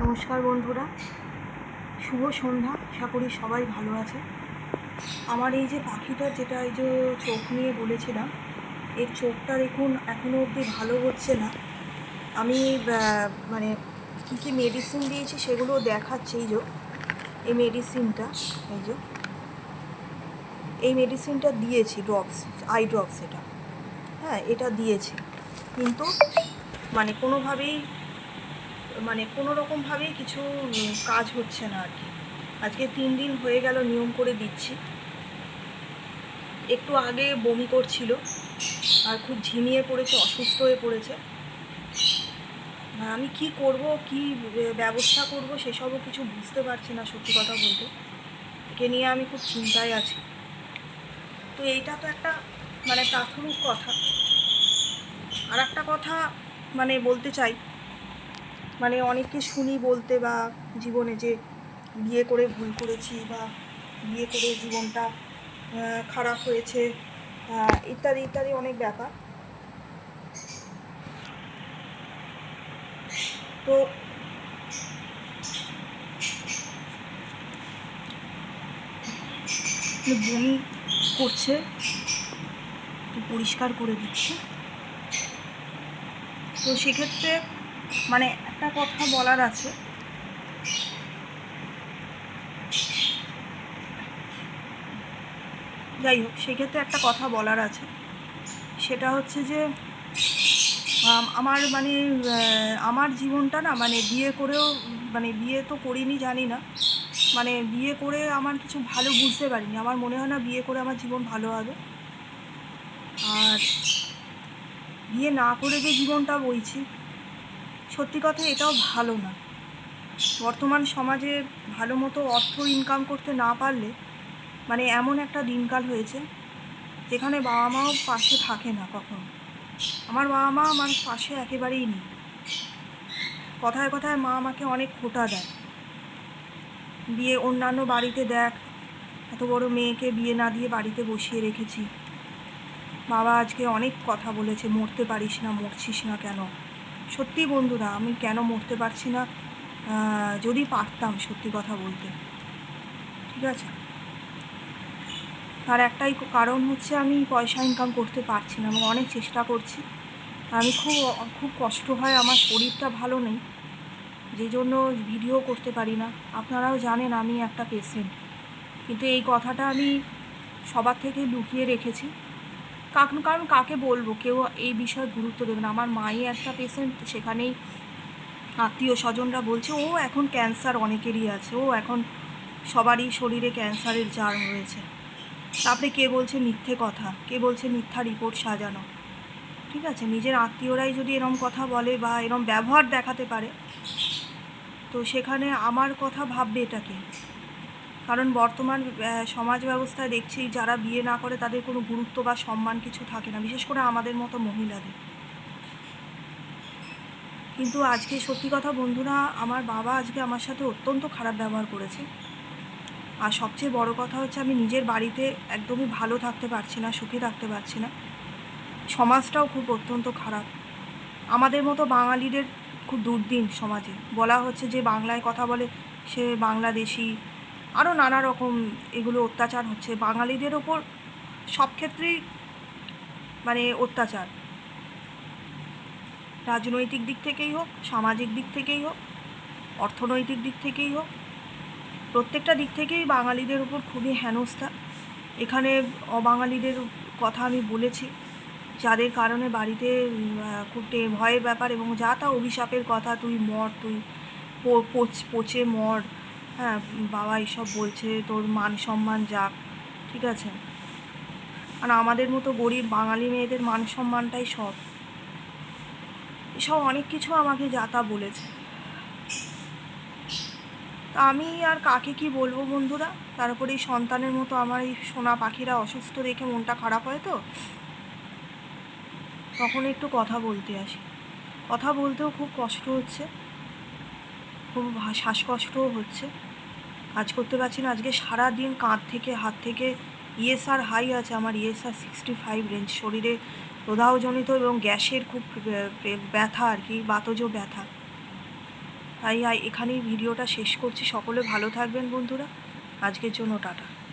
নমস্কার বন্ধুরা। শুভ সন্ধ্যা। আশা করি সবাই ভালো আছে। আমার এই যে পাখিটা, যেটা এই যে চোখ নিয়ে বলেছিলাম, এর চোখটা দেখুন এখনও অবধি ভালো হচ্ছে না। আমি মানে কী কী মেডিসিন দিয়েছি সেগুলো দেখাচ্ছি এই যে, এই মেডিসিনটা এই যে, এই মেডিসিনটা দিয়েছি ড্রপস আই ড্রপস এটা। হ্যাঁ এটা দিয়েছি। কিন্তু মানে কোনোভাবেই মানে কোনো রকমভাবেই কিছু কাজ হচ্ছে না আর কি আজকে তিন দিন হয়ে গেল নিয়ম করে দিচ্ছি। একটু আগে বমি করছিল, আর খুব ঝিমিয়ে পড়েছে, অসুস্থ হয়ে পড়েছে। আমি কি করব, কি ব্যবস্থা করব, সেসবও কিছু বুঝতে পারছি না সত্যি কথা বলতে। একে নিয়ে আমি খুব চিন্তায় আছি। তো এইটা তো একটা মানে প্রাথমিক কথা। আর একটা কথা মানে বলতে চাই মানে অনেককে শুনি বলতে বা জীবনে যে বিয়ে করে ভুল করেছি বা বিয়ে করে জীবনটা খারাপ হয়েছে ইত্যাদি ইত্যাদি অনেক ব্যাপার। তো বমি করছে পরিষ্কার করে দিচ্ছে। তো সেক্ষেত্রে মানে একটা কথা বলার আছে। যাই হোক, সেক্ষেত্রে একটা কথা বলার আছে। সেটা হচ্ছে যে আমার মানে আমার জীবনটা না মানে বিয়ে করেও মানে বিয়ে তো করিনি, জানি না। মানে বিয়ে করে আমার কিছু ভালো বুঝতে পারিনি। আমার মনে হয় না বিয়ে করে আমার জীবন ভালো হবে। আর বিয়ে না করে যে জীবনটা বইছি সত্যি কথা, এটাও ভালো না। বর্তমান সমাজে ভালো মতো অর্থ ইনকাম করতে না পারলে মানে এমন একটা দিনকাল হয়েছে, যেখানে বাবা মাও পাশে থাকে না কখনো। আমার বাবা মা আমার পাশে একেবারেই নেই। কথায় কথায় মা আমাকে অনেক খোটা দেয়। বিয়ে অন্যান্য বাড়িতে দেখ, এত বড় মেয়েকে বিয়ে না দিয়ে বাড়িতে বসিয়ে রেখেছি। বাবা আজকে অনেক কথা বলেছে, মরতে পারিস না, মরছিস না কেন? সত্যি বন্ধুরা, আমি কেন মরতে পারছি না? যদি পারতাম সত্যি কথা বলতে। ঠিক আছে? তার একটাই কারণ হচ্ছে আমি পয়সা ইনকাম করতে পারছি না, এবং অনেক চেষ্টা করছি। আমি খুব খুব কষ্ট হয়, আমার শরীরটা ভালো নেই, যে জন্য ভিডিও করতে পারি না। আপনারাও জানেন আমি একটা পেশেন্ট কিন্তু এই কথাটা আমি সবার থেকে লুকিয়ে রেখেছি। কারণ কারণ কাকে বলব? কেউ এই বিষয়ে গুরুত্ব দেবে না। আমার মাই একটা পেশেন্ট সেখানেই আত্মীয় স্বজনরা বলছে, ও এখন ক্যান্সার অনেকেরই আছে। ও এখন সবারই শরীরে ক্যান্সারের জার হয়েছে। তারপরে কে বলছে মিথ্যে কথা? কে বলছে মিথ্যা রিপোর্ট সাজানো? ঠিক আছে? নিজের আত্মীয়রাই যদি এরম কথা বলে বা এরম ব্যবহার দেখাতে পারে, তো সেখানে আমার কথা ভাববে এটাকে কারণ বর্তমান সমাজ ব্যবস্থায় দেখছি যারা বিয়ে না করে তাদের কোনো গুরুত্ব বা সম্মান কিছু থাকে না, বিশেষ করে আমাদের মতো মহিলাদের। কিন্তু আজকে সত্যি কথা বন্ধুরা, আমার বাবা আজকে আমার সাথে অত্যন্ত খারাপ ব্যবহার করেছে। আর সবচেয়ে বড় কথা হচ্ছে আমি নিজের বাড়িতে একদমই ভালো থাকতে পারছি না, সুখে থাকতে পারছি না। সমাজটাও খুব অত্যন্ত খারাপ। আমাদের মতো বাঙালিদের খুব দুর্দিন সমাজে। বলা হচ্ছে যে বাংলায় কথা বলে সে বাংলাদেশি আরও নানা রকম এগুলো অত্যাচার হচ্ছে। বাঙালিদের ওপর সব ক্ষেত্রেই মানে অত্যাচার। রাজনৈতিক দিক থেকেই হোক, সামাজিক দিক থেকেই হোক, অর্থনৈতিক দিক থেকেই হোক, প্রত্যেকটা দিক থেকেই বাঙালিদের উপর খুবই হেনস্থা। এখানে অবাঙালিদের কথা আমি বলেছি, যাদের কারণে বাড়িতে খুব ভয়ের ব্যাপার এবং যা তা অভিশাপের কথা, তুই মর, তুই পচে মর হ্যাঁ বাবা এইসব বলছে, তোর মান সম্মান যাক, ঠিক আছে? আর আমাদের মতো গরিব বাঙালি মেয়েদের মান সম্মানটাই সব। এসব অনেক কিছু আমাকে যা তা বলেছে। তা আমি আর কাকে কি বলব বন্ধুরা? তার উপরে এই সন্তানের মতো আমার এই সোনা পাখিরা অসুস্থ দেখে মনটা খারাপ হয় তো? তখন একটু কথা বলতে আসি। কথা বলতেও খুব কষ্ট হচ্ছে। খুব শ্বাসকষ্টও হচ্ছে। কাজ করতে পারছি না। আজকে সারা দিন কাঁধ থেকে, হাত থেকে ইএসআর হাই আছে। আমার ইএসআর সিক্সটি ফাইভ রেঞ্জ শরীরে প্রদাহজনিত এবং গ্যাসের খুব ব্যথা আর কি, বাতজ ব্যথা। তাই এখানেই ভিডিওটা শেষ করছি। সকলে ভালো থাকবেন বন্ধুরা। আজকের জন্য টাটা।